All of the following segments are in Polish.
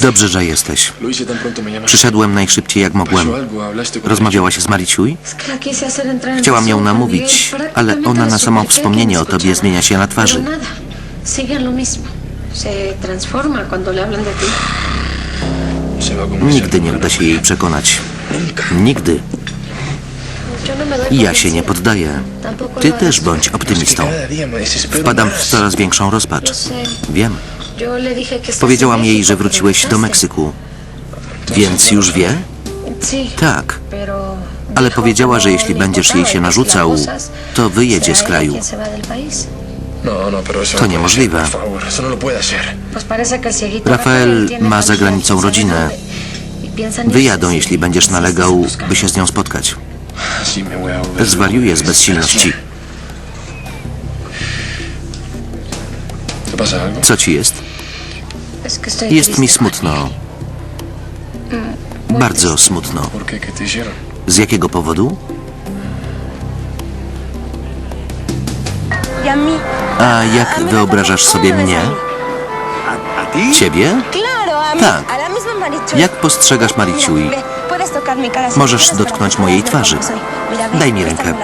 Dobrze, że jesteś. Przyszedłem najszybciej jak mogłem. ¿Pasó algo? ¿Hablaste con Rozmawiałaś z Mariciuj? Chciałam ją namówić, ale ona na samo wspomnienie o tobie zmienia się na twarzy. Como Nigdy nie uda się jej przekonać. Nigdy. Ja się nie poddaję. Ty też bądź optymistą. Wpadam w coraz większą rozpacz. Wiem. Powiedziałam jej, że wróciłeś do. Meksyku. Więc już wie? Tak. Ale powiedziała, że jeśli będziesz jej się narzucał, to wyjedzie z kraju. To niemożliwe. Rafael ma za granicą rodzinę. Wyjadą, jeśli będziesz nalegał, by się z nią spotkać. Zwariuję z bezsilności. Co ci jest? Jest mi smutno. Bardzo smutno. Z jakiego powodu? A jak wyobrażasz sobie mnie? Ciebie? Tak. Jak postrzegasz Mariciuj? Możesz dotknąć mojej twarzy. Daj mi rękę.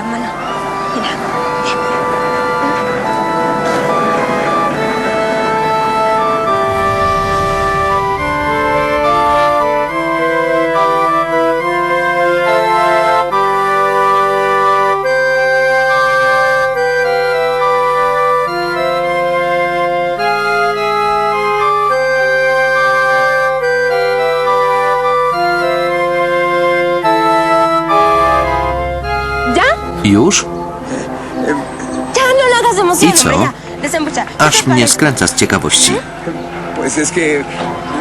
¿Y co? hombre, ya. Desembucha. ¿Qué Aż mnie skręca z ciekawości. Que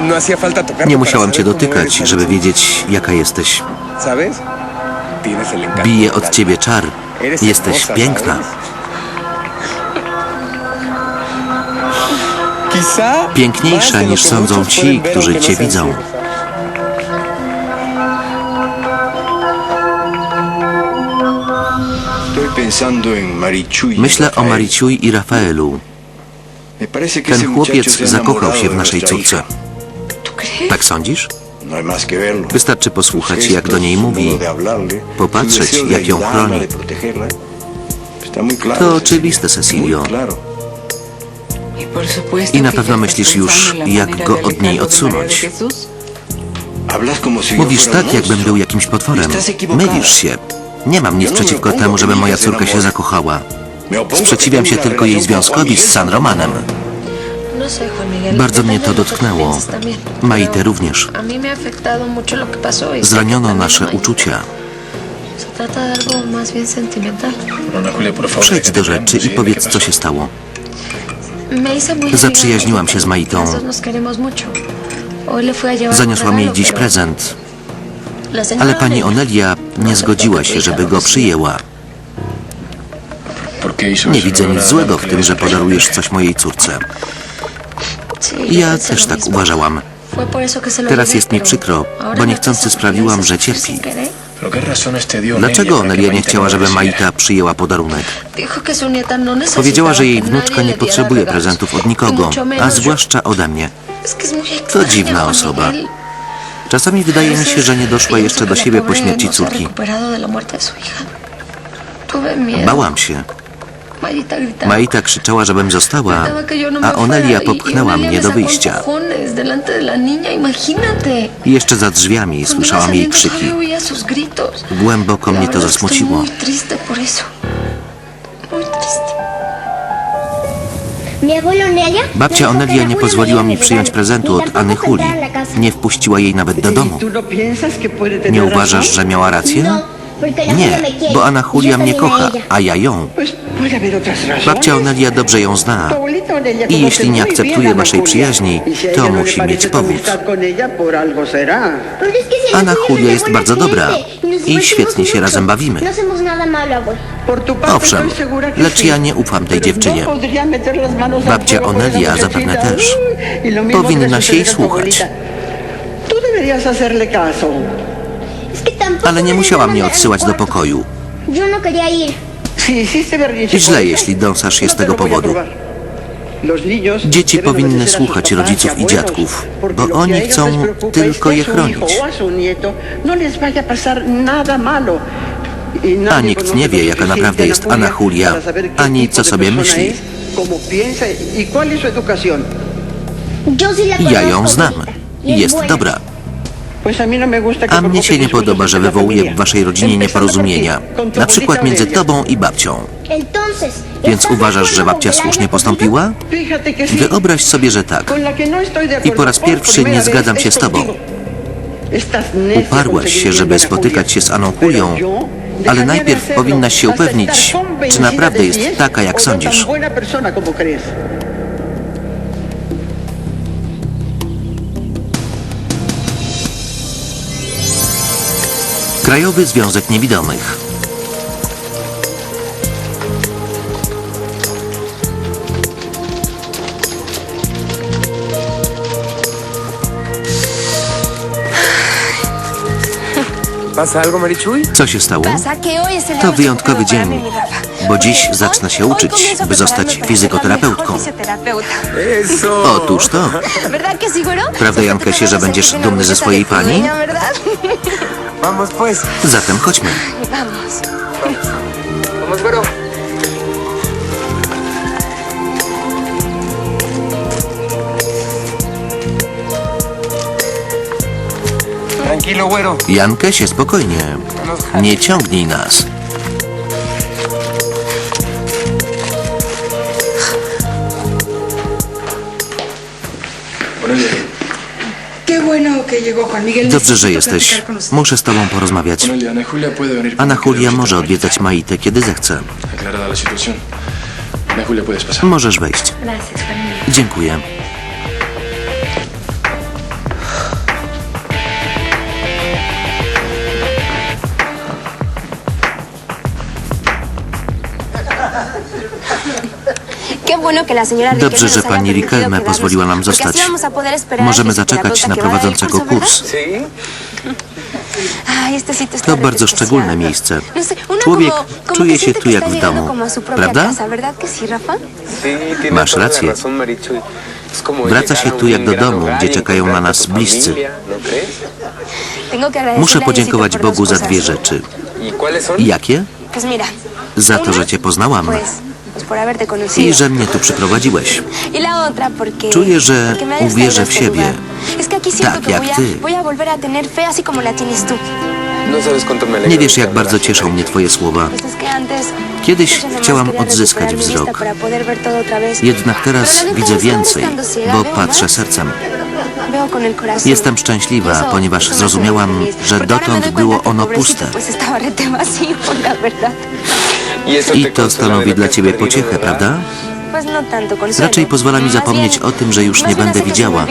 no. Nie musiałem cię dotykać, żeby wiedzieć, jaka jesteś. Bije od ciebie czar. Jesteś piękna. Piękniejsza niż sądzą ci, którzy no cię widzą. Myślę o. Mariciuj i Rafaelu. Ten chłopiec zakochał się w naszej córce. Tak sądzisz? No. Wystarczy posłuchać, jak do niej mówi. Popatrzeć, jak ją chroni. To oczywiste, Cecilio. I na pewno myślisz już, jak go od niej odsunąć. Mówisz tak, jakbym był jakimś potworem. Mylisz się. Nie mam nic przeciwko temu, żeby moja córka się zakochała. Sprzeciwiam się tylko jej związkowi z San Romanem. No. Bardzo mnie to dotknęło. Maite również. Y Zraniono nasze uczucia. Przejdź ¿qué do rzeczy i powiedz, ¿Qué co się stało. Zaprzyjaźniłam się z. Maitą. Zaniosłam jej dziś prezent, ale pani Onelia nie zgodziła się, żeby go przyjęła. ¿Por qué hizo Nie widzę nic złego w tym, że podarujesz coś mojej córce. Ja też tak uważałam. Teraz jest mi przykro, bo niechcący sprawiłam, że cierpi. sin querer. ¿Pero qué razones te dio Dlaczego Onelia nie chciała, żeby? Maita przyjęła podarunek? Powiedziała, że jej wnuczka nie potrzebuje prezentów od nikogo, a zwłaszcza ode mnie. Extraña, dziwna osoba. Czasami wydaje mi się, że nie doszła jeszcze do siebie po śmierci córki. Bałam się. Maita krzyczała, żebym została, a Onelia popchnęła mnie do wyjścia. I jeszcze za drzwiami słyszałam jej krzyki. Głęboko mnie to zasmuciło. muy triste Babcia Onelia nie pozwoliła mi przyjąć prezentu od Anny Huli. Nie wpuściła jej nawet do domu. Nie uważasz, że miała rację? Nie, bo Anna Julia mnie kocha, a ja ją. Babcia Onelia dobrze ją zna. I jeśli nie akceptuje waszej przyjaźni, to musi mieć powód. Anna Julia jest bardzo dobra i świetnie się razem bawimy. Owszem, lecz ja nie ufam tej dziewczynie. Babcia Onelia zapewne też. Powinnaś jej słuchać. Ale nie musiała mnie odsyłać do pokoju. No. Źle, jeśli dąsasz się z tego powodu. Dzieci powinny słuchać rodziców i dziadków, bo oni chcą tylko je chronić. A nikt nie wie, jaka naprawdę jest Anna Julia, ani co sobie myśli. Ja ją znam. Jest dobra. A mnie się nie podoba, że wywołuje w waszej rodzinie nieporozumienia. Na przykład między tobą i babcią. Więc uważasz, że babcia słusznie postąpiła? Wyobraź sobie, że tak. I po raz pierwszy nie zgadzam się z tobą. Uparłaś się, żeby spotykać się z Aną Julią, ale najpierw powinnaś się upewnić, czy naprawdę jest taka, jak sądzisz. Krajowy Związek Niewidomych. Co się stało? To wyjątkowy dzień, bo dziś zacznę się uczyć, by zostać. Eso. Otóż to. Prawda, Jankesie, że będziesz dumny ze orgullosa swojej pani? Zatem chodźmy. Vamos. Vamos, güero. Tranquilo, güero. Jankesie, spokojnie. Nie ciągnij nas. Dobrze, że jesteś. Muszę z tobą porozmawiać. Ana Julia może odwiedzać Maitę, kiedy zechce. Możesz wejść. Dziękuję. Dobrze, że pani Riquelme pozwoliła nam zostać. Możemy zaczekać na prowadzącego kurs. To bardzo szczególne miejsce. No Człowiek czuje się tu jak w domu. Prawda? Masz rację. Wraca się tu jak do domu, gdzie y czekają na nas bliscy. ¿no Muszę podziękować Bogu za dwie rzeczy. ¿Y? Jakie? Za to, że cię poznałam i że mnie tu przyprowadziłeś. Y Czuję, że uwierzę w siebie. Tak, jak ty. No Nie wiesz, jak bardzo cieszą mnie twoje słowa. Kiedyś chciałam odzyskać wzrok. Jednak teraz widzę więcej, bo patrzę sercem. Jestem szczęśliwa, ponieważ zrozumiałam, że dotąd było ono puste. I to stanowi dla ciebie pociechę, prawda? Raczej pozwala mi zapomnieć o tym, że już nie będę widziała.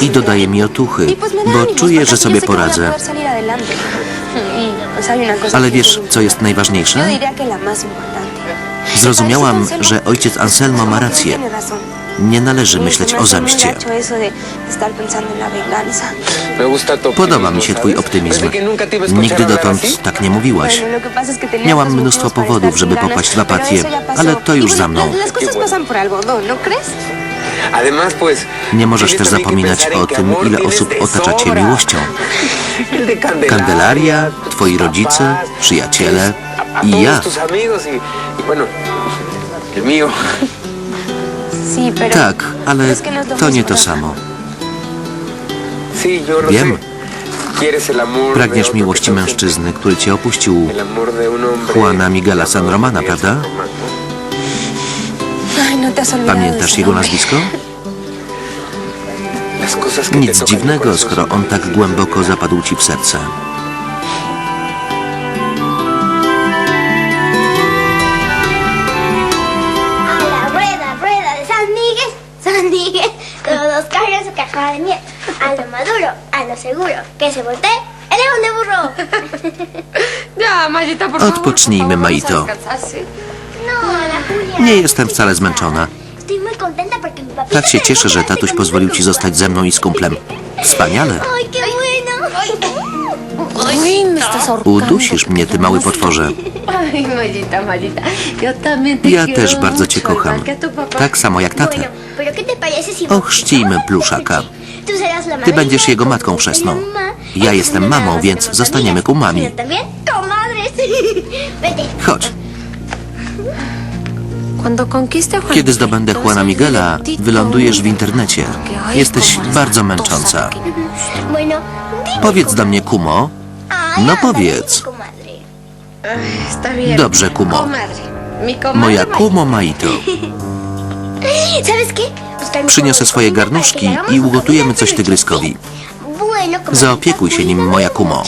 I dodaje mi otuchy, bo czuję, że sobie poradzę. Ale wiesz, co jest najważniejsze? Zrozumiałam, że ojciec Anselmo ma rację. Nie należy myśleć o zemście. Podoba mi się twój optymizm. Nigdy dotąd tak nie mówiłaś. Miałam mnóstwo powodów, żeby popaść w apatię, ale to już Y za mną. ¿no? Nie możesz też zapominać o tym, ile osób otacza cię miłością. Candelaria, tus twoi rodzice, przyjaciele i ja. Tak, ale no to nie to samo. Wiem. Pragniesz miłości te mężczyzny, który cię opuścił. Juana Miguela San llamado Romana, prawda? San ¿no? No Pamiętasz jego nazwisko? Nic dziwnego, skoro on tak głęboko zapadł ci w serce. a lo seguro, que se voltee el león de burro. Odpocznijmy, Maito. No, la Nie jestem wcale zmęczona. Tak się cieszę, że tatuś pozwolił ci zostać ze mną i z kumplem. Wspaniale. Udusisz mnie, ty mały potworze. Ja też bardzo cię kocham. Tak samo jak tatę. Ochrzcijmy pluszaka. Ty będziesz jego matką chrzestną. Ja jestem mamą, więc zostaniemy kumami. Chodź. Kiedy zdobędę Juana Miguela, wylądujesz w internecie. Jesteś bardzo męcząca. Powiedz do mnie, kumo. No powiedz. Dobrze, kumo. Moja kumo Maito. Przyniosę swoje garnuszki i ugotujemy coś tygryskowi. Zaopiekuj się nim, moja kumo.